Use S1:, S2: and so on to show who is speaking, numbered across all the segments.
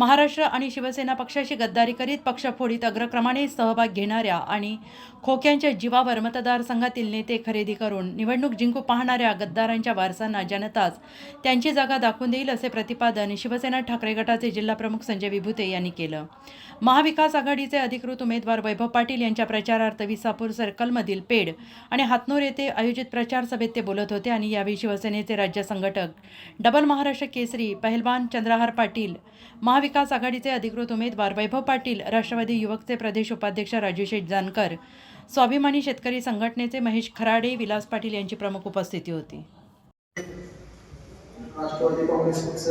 S1: महाराष्ट्र आणि शिवसेना पक्षाशी गद्दारी करीत पक्षफोडीत अग्रक्रमाने सहभाग घेणाऱ्या आणि खोक्यांच्या जीवावर मतदारसंघातील नेते खरेदी करून निवडणूक जिंकू पाहणाऱ्या गद्दारांच्या वारसांना जनताच त्यांची जागा दाखवून देईल असे प्रतिपादन शिवसेना ठाकरे गटाचे जिल्हाप्रमुख संजय विभुते यांनी केलं. महाविकास आघाडीचे अधिकृत उमेदवार वैभव पाटील यांच्या प्रचारार्थ विसापूर सर्कलमधील पेड आणि हातनूर येथे आयोजित प्रचार सभेत ते बोलत होते आणि यावेळी शिवसेनेचे राज्य संघटक डबल महाराष्ट्र केसरी पहलवान चंद्रहार पाटील महाविकास महाविकास आघाडीचे अधिकृत उमेदवार वैभव पाटील राष्ट्रवादी युवकचे प्रदेश उपाध्यक्ष राजू शेठ जानकर स्वाभिमानी शेतकरी संघटनेचे महेश खराडे विलास पाटील यांची प्रमुख उपस्थिती होती.
S2: राष्ट्रवादी काँग्रेस पक्ष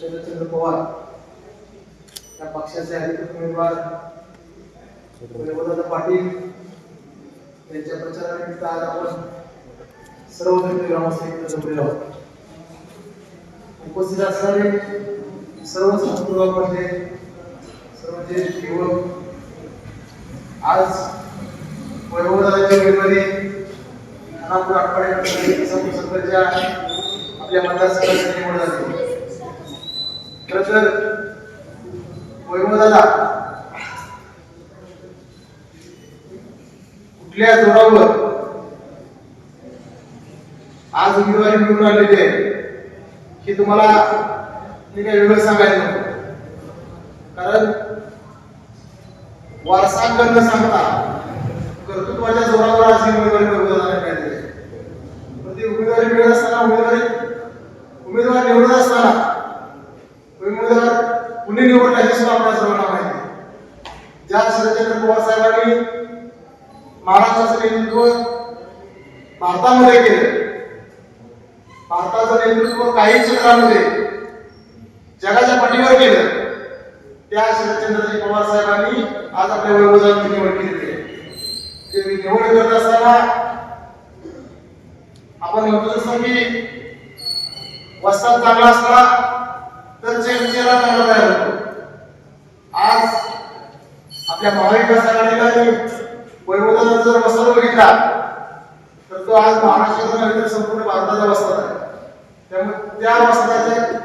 S2: शरदचंद्र पवार या पक्षाचे अधिकृत उमेदवार वैभवदादा पाटील यांच्या प्रचारानिमित्त आज आपण सर्व ग्रामस्थ एकत्र जमलेलो आहोत. उपस्थित असणारे सर्व संस्कृतमध्ये सर्व ज्येष्ठ युवक आज वैभवदादाची वेळेमध्ये खानापूर आठवड्यात संघर्षाच्या आपल्या मतदारसंघाची निवड झाली. खर तर वैभवदादा कुठल्या जोरावर आज उमेदवारी निवडून आलेली आहे? हे तुम्हाला मी काही वेगळं सांगायला नको कारण वारसा न सांगता कर्तृत्वाच्या जोरावर आज ही उमेदवारी वैभवदादाने पाहिजे. पण ती उमेदवारी मिळत असताना उमेदवारी उमेदवार निवडत असताना उमेदवार कुणी निवडला हे सुद्धा आपल्या सर्वांना माहिती ज्या शरदचंद्र पवार साहेबांनी महाराष्ट्राचं नेतृत्व भारतामध्ये केलं भारताचं नेतृत्व काही क्षेत्रामध्ये जगाच्या पाठीवर केलं. त्या शरदचंद्रजी पवार साहेबांनी आज आपल्या वैभवदाची निवड केलेली आहे. ते निवड करत असताना आपण म्हणतो जसं की वस्ताद चांगला असला तर चेहरा चांगला तयार होतो. आज आपल्या महाविकास आघाडीला वैभवताचा जर वस्ताद बघितला तर तो आज महाराष्ट्राचा नव्हे तर संपूर्ण भारताचा वस्ताद आहे त्यामुळे त्या वस्तादाच्या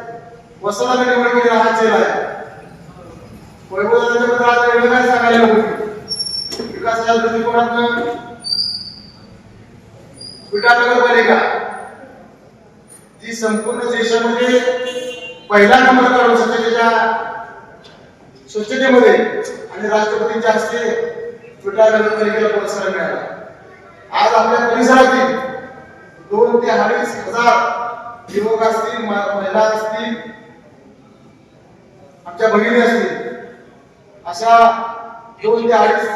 S2: वस्तादाने निवड केलेला हा चेहरा आहे वैभवताच्या आज वेगळं काय सांगायला होती विकासाच्या दृष्टिकोनातनं विटा नगरपालिका जी संपूर्ण देशामध्ये पहिला नंबर काढून स्वच्छतेच्या स्वच्छतेमध्ये आणि राष्ट्रपतींच्या हस्ते विटा नगरपालिकेला पुरस्कार मिळाला. आज आपल्या परिसरातील दोन ते अडीच हजार युवक असतील महिला असतील आमच्या भगिनी असतील अशा दोन त्या अडीच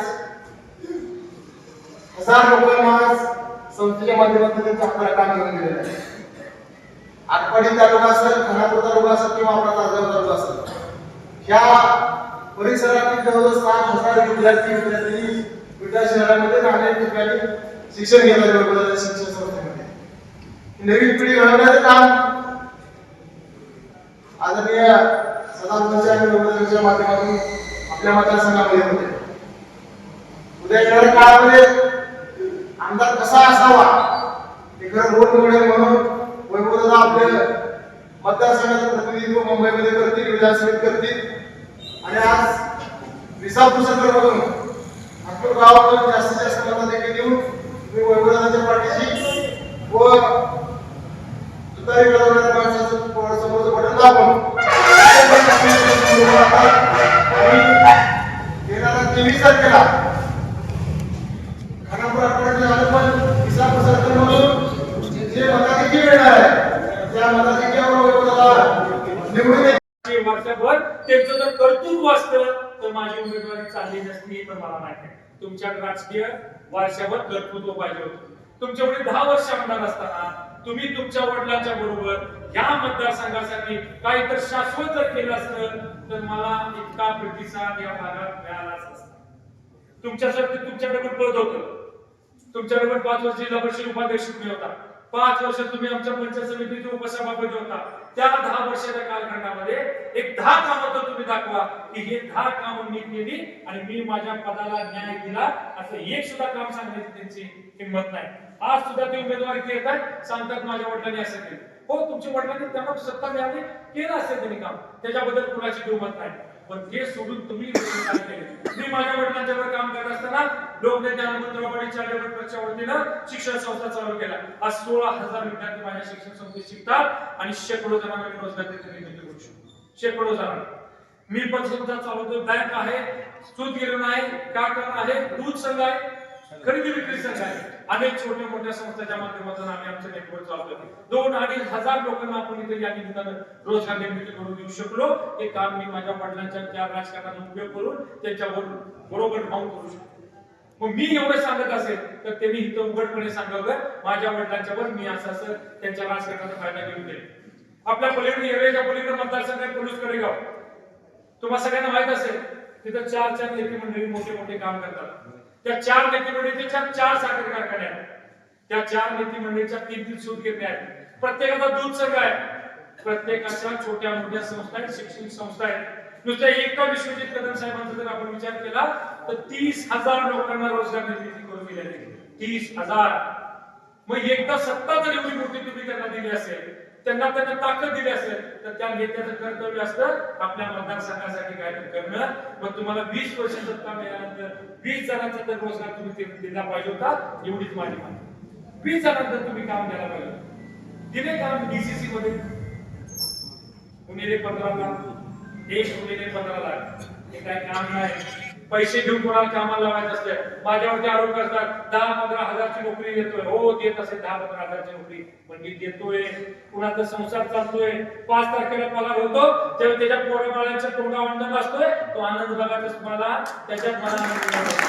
S2: हजार लोकांना संस्थेच्या माध्यमातून त्यांच्या आपल्याला काम करून दिलेलं आहे. आटपाडी तालुका असेल खानापूर तालुका असेल किंवा आपला तासगाव तालुका असेल ह्या परिसरातील जवळजवळ सात हजार विद्यार्थी विद्यार्थी विटा शहरामध्ये अनेक ठिकाणी शिक्षण घेतात वेगवेगळ्या शिक्षण संस्था. नवीन पिढी घडवण्याचं काम आदरणीय सदानंदच्या माध्यमातून आपल्या मतदारसंघामध्ये होते. उद्या येणाऱ्या काळामध्ये आमदार कसा असावा हे खरं रोल मॉडेल म्हणून वैभवदादा आपले मतदारसंघाचं प्रतिनिधित्व मुंबईमध्ये करतील विधानसभेत करतील. आणि आज विसापूर संदर्भातून नागपूर गावातून जास्तीत जास्त मतं देखील देऊन मी वैभवदादाच्या पाठीशी व तुतारी मिळवणाऱ्या माणसाचं समोरचं बटन दाबून तेवीस तारखेला खानापूर पण जे मिळणार आहे त्या मताधिक्यावर निवडून
S3: वर्षभर त्यांचं जर कर्तृत्व असतं तर माझी उमेदवारी चालली नसती पण मला माहिती आहे तुमच्या राजकीय वर्षभर कर्तृत्व पाहिजे होतं. तुमच्याकडे दहा वर्ष आमदार असताना तुम्ही तुमच्या वडिलांच्या बरोबर या मतदारसंघासाठी काही तर शाश्वत जर केलं असतं तर मला इतका प्रतिसाद या भागात मिळालाच नसता तुमच्यासाठी तुमच्याकडे पण पद होतं. तुमच्याकडे पण पाच वर्ष जिल्हा परिषद उपाध्यक्ष होता. पाच वर्ष तुम्ही आमच्या पंचायत समितीचे उपसभापती होता. त्या दहा वर्षाच्या कालखंडामध्ये एक दहा कामं तर तुम्ही दाखवा. की हे दहा कामं मी केली आणि मी माझ्या पदाला न्याय दिला. असं एक सुद्धा काम सांगण्याची त्यांची हिंमत नाही. आज सुद्धा ते उमेदवारी येतात सांगतात माझ्या वडिलांनी असं केलं. हो तुमच्या वडिलांनी त्यांना सत्ता मिळाली. केलं असेल त्यांनी काम. त्याच्याबद्दल कुणाची दुमत नाही. पण ते सोडून तुम्ही काय केले मी माझ्या वडिलांच्यावर काम करत असताना लोकनेते चार्टर चार्टरच्या वतीनं शिक्षण संस्था चालू केला. आज सोळा हजार विद्यार्थी माझ्या शिक्षण संस्थेत शिकतात आणि शेकडो जणांना मी रोजगार देते निर्मिती करू शकतो. शेकडो जणांना. मी पण सुद्धा चालवतो बँक आहे सूत गिरण आहे काकण आहे दूध संघ आहे खरेदी विक्री संघ आहे. अनेक छोट्या मोठ्या संस्थेच्या माध्यमातून आम्ही आमचं नेटवर्क चालतो दोन अडीच हजार लोकांना आपण इथे या निमित्तानं रोजगार निर्मिती करून देऊ शकलो. हे काम मी माझ्या वडिलांच्या त्या राजकारणाचा उपयोग करून त्याच्यावर बरोबर भाव करू शकतो. मग मी एवढं सांगत असेल तर ते मी इथं उघडपणे सांगावं. माझ्या वडिलांच्यावर मी असं असं त्यांच्या राजकारणाचा फायदा घेऊन देईल आपल्या पलीकडे एरियाच्या पलीकडे मतदारसंघ आहे पोलीस कडेगाव तुम्हाला सगळ्यांना माहीत असेल तिथं चार चार नेते मंडळी मोठे मोठे काम करतात. त्या चार नेते मंडळीचे चार चार साखर कारखाने आहेत. त्या चार नेते मंडळीच्या तीन तीन सूत घेतल्या आहेत. प्रत्येकाचा दूध संघ आहे प्रत्येकाच्या छोट्या मोठ्या संस्था आहेत शैक्षणिक संस्था आहेत. नुसत्या एका विश्वजित कदम साहेबांचा जर आपण विचार केला तर तीस हजार लोकांना रोजगार निर्मिती करून दिली तीस हजार. मग एकदा सत्ता जर एवढी मोठी तुम्ही त्यांना दिली असेल त्यांना त्यांना ताकद दिली असेल तर त्या नेत्याचं कर्तव्य असतं आपल्या मतदारसंघासाठी काहीतरी करणं. मग तुम्हाला वीस वर्ष सत्ता मिळाल्यानंतर वीस जणांचा तर रोजगार तुम्ही दिला पाहिजे होता एवढीच माझी मागणी. वीस जणांचं तुम्ही काम द्यायला पाहिजे दिले काम डीसीसी मध्ये? पुणेले पंधरा लाख. एक पुणेले पंधरा लाख. हे काय काम नाही. पैसे घेऊन कोणाला कामाला लावायचं असतं माझ्यावरती आरोप करतात दहा पंधरा हजारची नोकरी देतोय. हो देत असेल दहा पंधरा हजारची नोकरी पण मी देतोय. कुणाचा संसार चालतोय. पाच तारखेला पगार होतो तेव्हा त्याच्या पोरा तोंडा तोंडावर आनंद असतोय तो आनंद बघायचा मला त्याच्यात मला आनंद